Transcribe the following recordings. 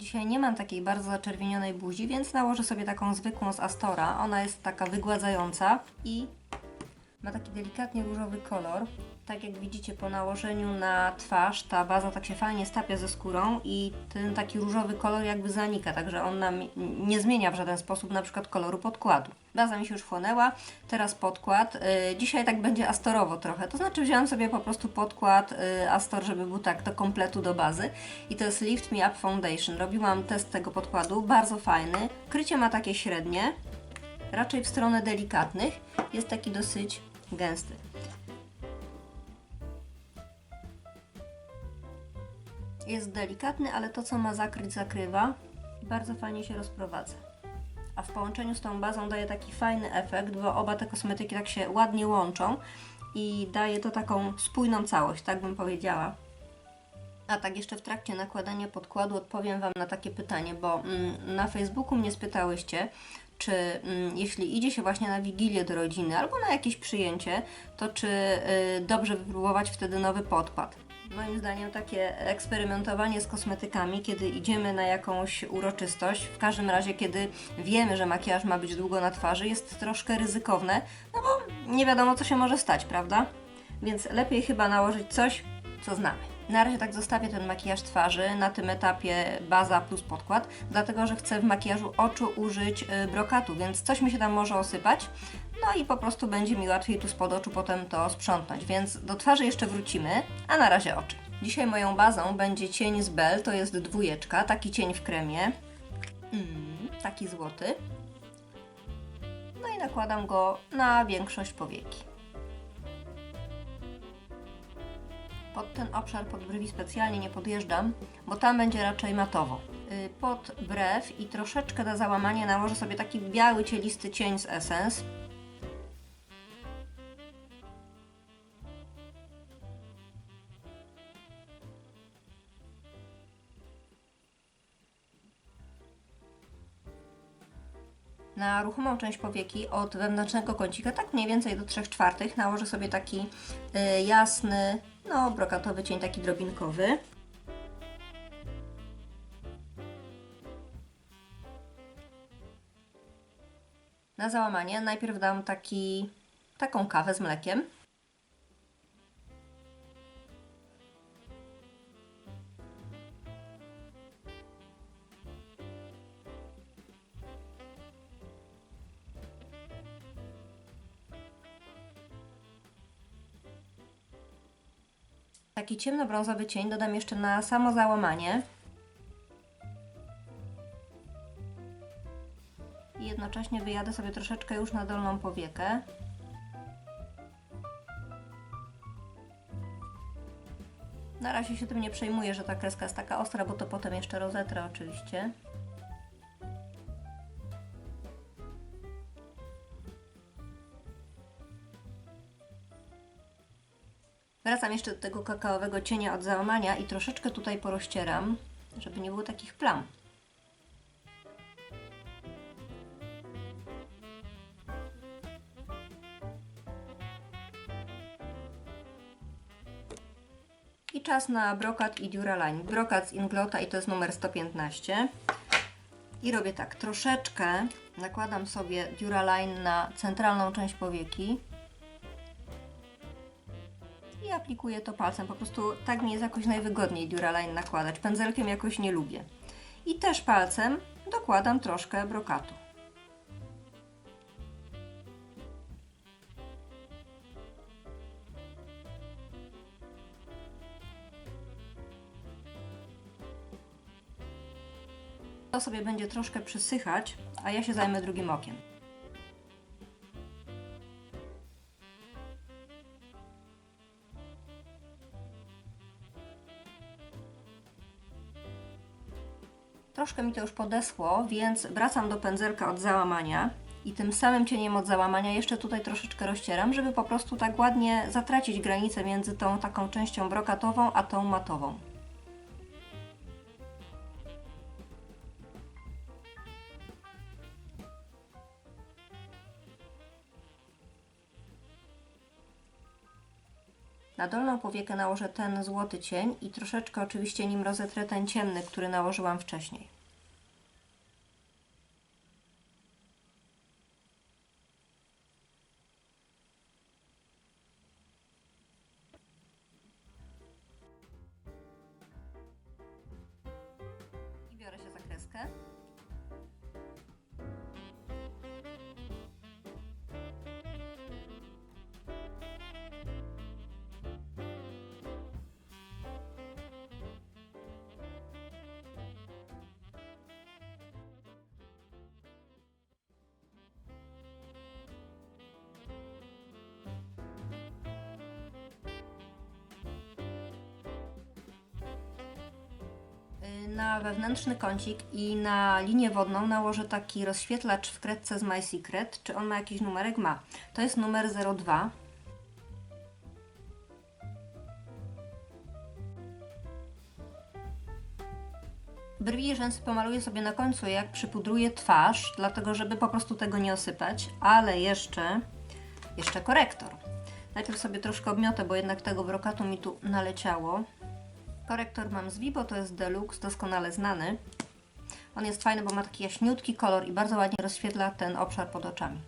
dzisiaj nie mam takiej bardzo zaczerwienionej buzi, więc nałożę sobie taką zwykłą z Astora. Ona jest taka wygładzająca i ma taki delikatnie różowy kolor. Tak jak widzicie po nałożeniu na twarz, ta baza tak się fajnie stapia ze skórą i ten taki różowy kolor jakby zanika, także on nam nie zmienia w żaden sposób na przykład koloru podkładu. Baza mi się już chłonęła, teraz podkład. Yy, dzisiaj tak będzie astorowo trochę, to znaczy wziąłem sobie po prostu podkład yy, Astor, żeby był tak do kompletu do bazy i to jest Lift Me Up Foundation. Robiłam test tego podkładu, bardzo fajny. Krycie ma takie średnie, raczej w stronę delikatnych, jest taki dosyć gęsty. Jest delikatny, ale to co ma zakryć zakrywa bardzo fajnie się rozprowadza. A w połączeniu z tą bazą daje taki fajny efekt, bo oba te kosmetyki tak się ładnie łączą i daje to taką spójną całość, tak bym powiedziała. A tak jeszcze w trakcie nakładania podkładu odpowiem Wam na takie pytanie, bo mm, na Facebooku mnie spytałyście, czy mm, jeśli idzie się właśnie na wigilię do rodziny albo na jakieś przyjęcie, to czy y, dobrze wypróbować wtedy nowy podkład. Moim zdaniem takie eksperymentowanie z kosmetykami, kiedy idziemy na jakąś uroczystość, w każdym razie kiedy wiemy, że makijaż ma być długo na twarzy, jest troszkę ryzykowne, no bo nie wiadomo co się może stać, prawda? Więc lepiej chyba nałożyć coś, co znamy. Na razie tak zostawię ten makijaż twarzy na tym etapie baza plus podkład, dlatego że chcę w makijażu oczu użyć y, brokatu, więc coś mi się tam może osypać. No i po prostu będzie mi łatwiej tu spod oczu potem to sprzątnąć, więc do twarzy jeszcze wrócimy, a na razie oczy. Dzisiaj moją bazą będzie cień z Bell, to jest dwójeczka, taki cień w kremie, mm, taki złoty. No i nakładam go na większość powieki. Pod ten obszar pod brwi specjalnie nie podjeżdżam, bo tam będzie raczej matowo. Y, Pod brew i troszeczkę do załamania nałożę sobie taki biały, cielisty cień z Essence. Na ruchomą część powieki od wewnętrznego kącika, tak mniej więcej do 3 czwartych, nałożę sobie taki y, jasny, no brokatowy cień, taki drobinkowy. Na załamanie najpierw dam taki, taką kawę z mlekiem. Taki ciemnobrązowy cień dodam jeszcze na samo załamanie. I jednocześnie wyjadę sobie troszeczkę już na dolną powiekę. Na razie się tym nie przejmuję, że ta kreska jest taka ostra, bo to potem jeszcze rozetrę oczywiście. Wracam jeszcze do tego kakaowego cienia od załamania i troszeczkę tutaj porozcieram, żeby nie było takich plam. I czas na brokat i Duraline. Brokat z Inglota i to jest numer 115. I robię tak, troszeczkę nakładam sobie Duraline na centralną część powieki aplikuję to palcem. Po prostu tak mi jest jakoś najwygodniej Duraline nakładać. Pędzelkiem jakoś nie lubię. I też palcem dokładam troszkę brokatu. To sobie będzie troszkę przysychać, a ja się zajmę drugim okiem. Troszkę mi to już podeschło, więc wracam do pędzelka od załamania i tym samym cieniem od załamania jeszcze tutaj troszeczkę rozcieram, żeby po prostu tak ładnie zatracić granicę między tą taką częścią brokatową, a tą matową. Na dolną powiekę nałożę ten złoty cień i troszeczkę oczywiście nim rozetrę ten ciemny, który nałożyłam wcześniej. Na wewnętrzny kącik i na linię wodną nałożę taki rozświetlacz w kredce z My Secret. Czy on ma jakiś numerek? Ma. To jest numer 02. Brwi rzęsy pomaluję sobie na końcu, jak przypudruję twarz, dlatego żeby po prostu tego nie osypać, ale jeszcze, jeszcze korektor. Najpierw sobie troszkę obmiotę, bo jednak tego brokatu mi tu naleciało. Korektor mam z Vibo, to jest Deluxe, doskonale znany. On jest fajny, bo ma taki jaśniutki kolor i bardzo ładnie rozświetla ten obszar pod oczami.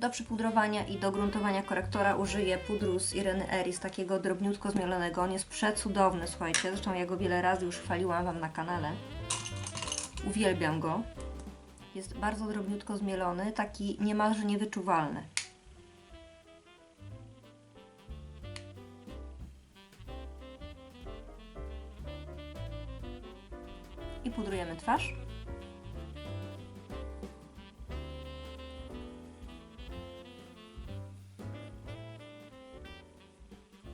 Do przypudrowania i do gruntowania korektora użyję pudru z Ireny Eris, takiego drobniutko zmielonego. On jest przecudowny, słuchajcie. Zresztą ja go wiele razy już chwaliłam Wam na kanale. Uwielbiam go. Jest bardzo drobniutko zmielony, taki niemalże niewyczuwalny. I pudrujemy twarz.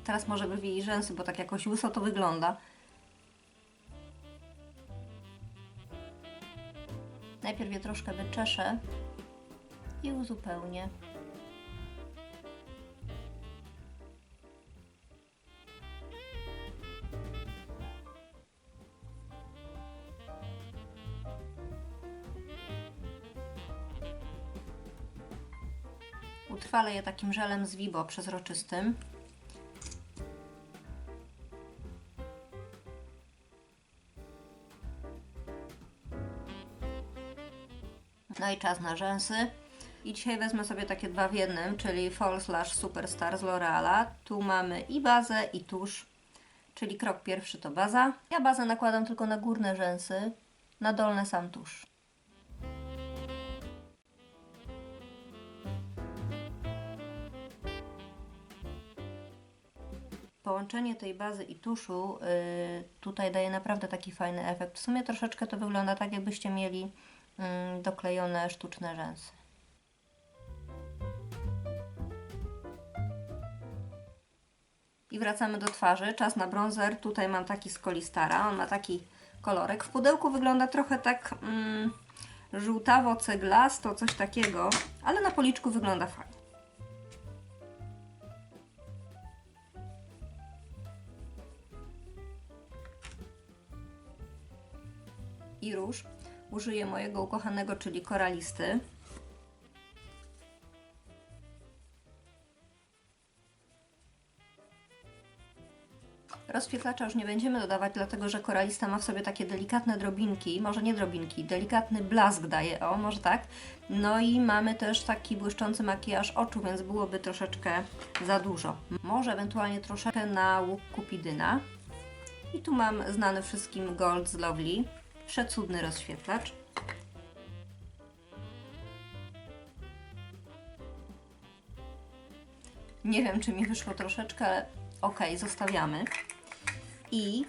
Teraz może brwi i rzęsy, bo tak jakoś łyso to wygląda. Najpierw je troszkę wyczeszę i uzupełnię. Utrwalę je takim żelem z Vibo przezroczystym. No i czas na rzęsy. I dzisiaj wezmę sobie takie dwa w jednym, czyli False Lash Superstar z L'Oreala. Tu mamy i bazę, i tusz. Czyli krok pierwszy to baza. Ja bazę nakładam tylko na górne rzęsy, na dolne sam tusz. Połączenie tej bazy i tuszu yy, tutaj daje naprawdę taki fajny efekt. W sumie troszeczkę to wygląda tak, jakbyście mieli doklejone sztuczne rzęsy. I wracamy do twarzy. Czas na bronzer. Tutaj mam taki z Kolistara. On ma taki kolorek. W pudełku wygląda trochę tak mm, żółtawo-ceglasto, coś takiego, ale na policzku wygląda fajnie. I róż użyję mojego ukochanego, czyli koralisty. Rozświetlacza już nie będziemy dodawać, dlatego że koralista ma w sobie takie delikatne drobinki, może nie drobinki, delikatny blask daje, o, może tak. No i mamy też taki błyszczący makijaż oczu, więc byłoby troszeczkę za dużo. Może ewentualnie troszeczkę na łuk kupidyna. I tu mam znany wszystkim Gold z Lovely, przecudny rozświetlacz. Nie wiem, czy mi wyszło troszeczkę, ale ok, zostawiamy. I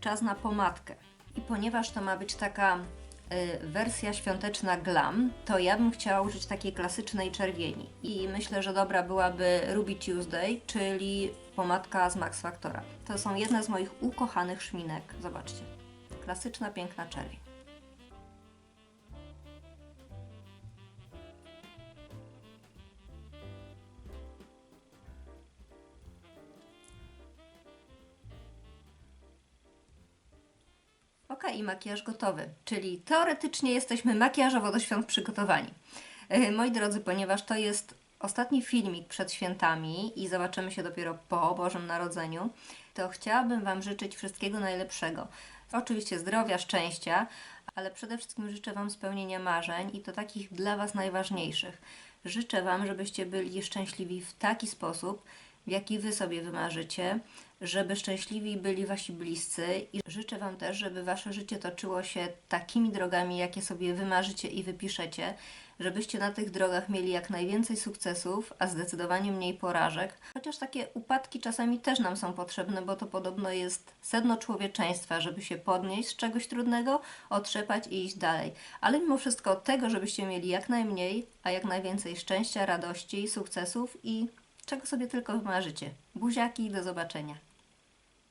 czas na pomadkę. I ponieważ to ma być taka y, wersja świąteczna glam, to ja bym chciała użyć takiej klasycznej czerwieni. I myślę, że dobra byłaby Ruby Tuesday, czyli pomadka z Max Factora. To są jedne z moich ukochanych szminek. Zobaczcie klasyczna piękna czeli. Ok, i makijaż gotowy, czyli teoretycznie jesteśmy makijażowo do świąt przygotowani. E, moi drodzy, ponieważ to jest ostatni filmik przed świętami i zobaczymy się dopiero po Bożym Narodzeniu, to chciałabym Wam życzyć wszystkiego najlepszego. Oczywiście zdrowia, szczęścia, ale przede wszystkim życzę Wam spełnienia marzeń i to takich dla Was najważniejszych. Życzę Wam, żebyście byli szczęśliwi w taki sposób, w jaki Wy sobie wymarzycie, żeby szczęśliwi byli Wasi bliscy i życzę Wam też, żeby Wasze życie toczyło się takimi drogami, jakie sobie wymarzycie i wypiszecie, żebyście na tych drogach mieli jak najwięcej sukcesów, a zdecydowanie mniej porażek. Chociaż takie upadki czasami też nam są potrzebne, bo to podobno jest sedno człowieczeństwa, żeby się podnieść z czegoś trudnego, otrzepać i iść dalej. Ale mimo wszystko tego, żebyście mieli jak najmniej, a jak najwięcej szczęścia, radości, sukcesów i czego sobie tylko wymarzycie. Buziaki, do zobaczenia.